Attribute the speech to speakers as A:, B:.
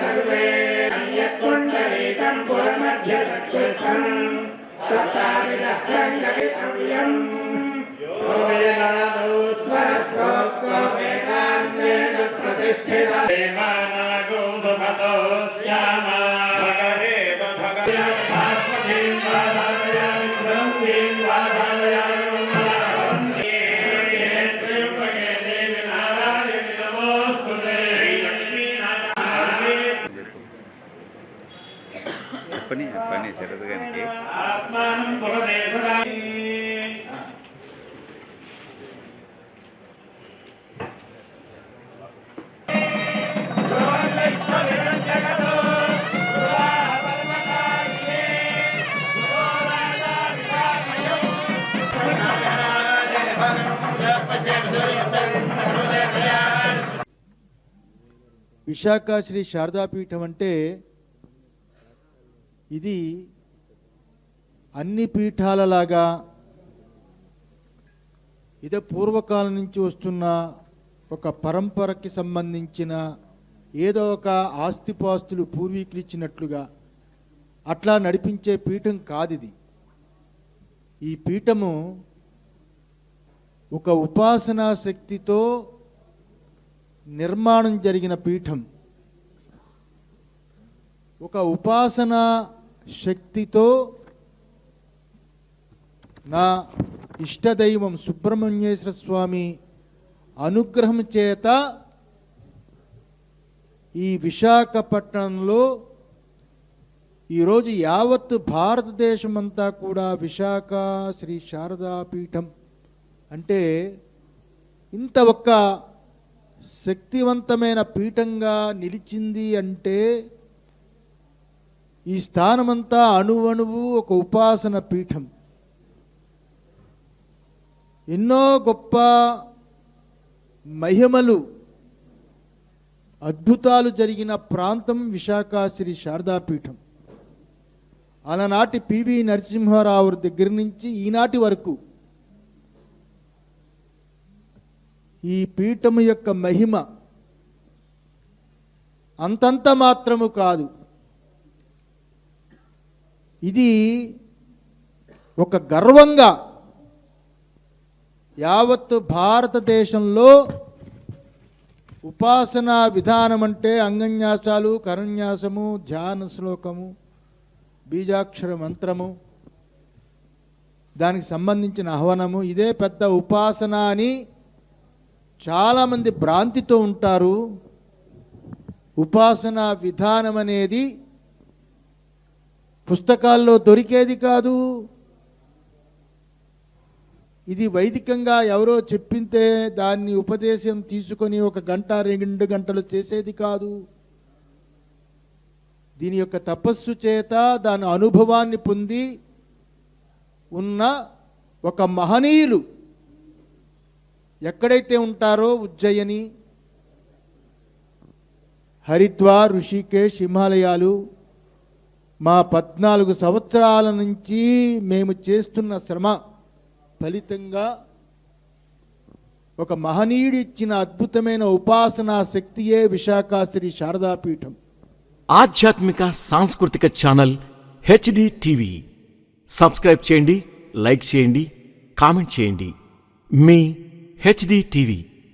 A: सर्वे। त्वञ्जलितम् पुरमध्य चतुर्थम् सप्ताञ्चलितव्यम् स्वर प्रोक्तो वेदान्तेन प्रतिष्ठिता। स्यात्।
B: చెప్పని పని శరద్ గారికి
C: విశాఖ శ్రీ శారదాపీఠం అంటే ఇది అన్ని పీఠాలలాగా ఇదే పూర్వకాలం నుంచి వస్తున్న ఒక పరంపరకి సంబంధించిన ఏదో ఒక ఆస్తిపాస్తులు పూర్వీకులు ఇచ్చినట్లుగా అట్లా నడిపించే పీఠం కాదు ఇది ఈ పీఠము ఒక ఉపాసనా శక్తితో నిర్మాణం జరిగిన పీఠం. ఒక ఉపాసన శక్తితో నా ఇష్టదైవం సుబ్రహ్మణ్యేశ్వర స్వామి అనుగ్రహం చేత ఈ విశాఖపట్నంలో ఈరోజు యావత్ భారతదేశం అంతా కూడా విశాఖ శ్రీ శారదా పీఠం అంటే ఇంత ఒక్క శక్తివంతమైన పీఠంగా నిలిచింది అంటే ఈ స్థానమంతా అణువణువు ఒక ఉపాసన పీఠం. ఎన్నో గొప్ప మహిమలు అద్భుతాలు జరిగిన ప్రాంతం విశాఖ శ్రీ శారదాపీఠం అలనాటి పివి నరసింహారావు దగ్గర నుంచి ఈనాటి వరకు ఈ పీఠము యొక్క మహిమ అంతంత మాత్రము కాదు. ఇది ఒక గర్వంగా యావత్తు భారతదేశంలో ఉపాసనా విధానం అంటే అంగన్యాసాలు కరన్యాసము ధ్యాన శ్లోకము బీజాక్షర మంత్రము దానికి సంబంధించిన ఆహ్వానము. ఇదే పెద్ద ఉపాసన అని చాలామంది భ్రాంతితో ఉంటారు. ఉపాసన విధానం అనేది పుస్తకాల్లో దొరికేది కాదు. ఇది వైదికంగా ఎవరో చెప్పింతే దాన్ని ఉపదేశం తీసుకొని ఒక గంట రెండు గంటలు చేసేది కాదు. దీని యొక్క తపస్సు చేత దాని అనుభవాన్ని పొంది ఉన్న ఒక మహనీయులు ఎక్కడైతే ఉంటారో ఉజ్జయిని హరిద్వార్ ఋషికేశ్ హిమాలయాలు మా పద్నాలుగు సంవత్సరాల నుంచి మేము చేస్తున్న శ్రమ ఫలితంగా ఒక మహనీయుడు ఇచ్చిన అద్భుతమైన ఉపాసనా శక్తియే విశాఖ శ్రీ శారదాపీఠం.
D: ఆధ్యాత్మిక సాంస్కృతిక ఛానల్ హెచ్డి టీవీ. సబ్స్క్రైబ్ చేయండి లైక్ చేయండి కామెంట్ చేయండి. మీ హెచ్డి టీవీ.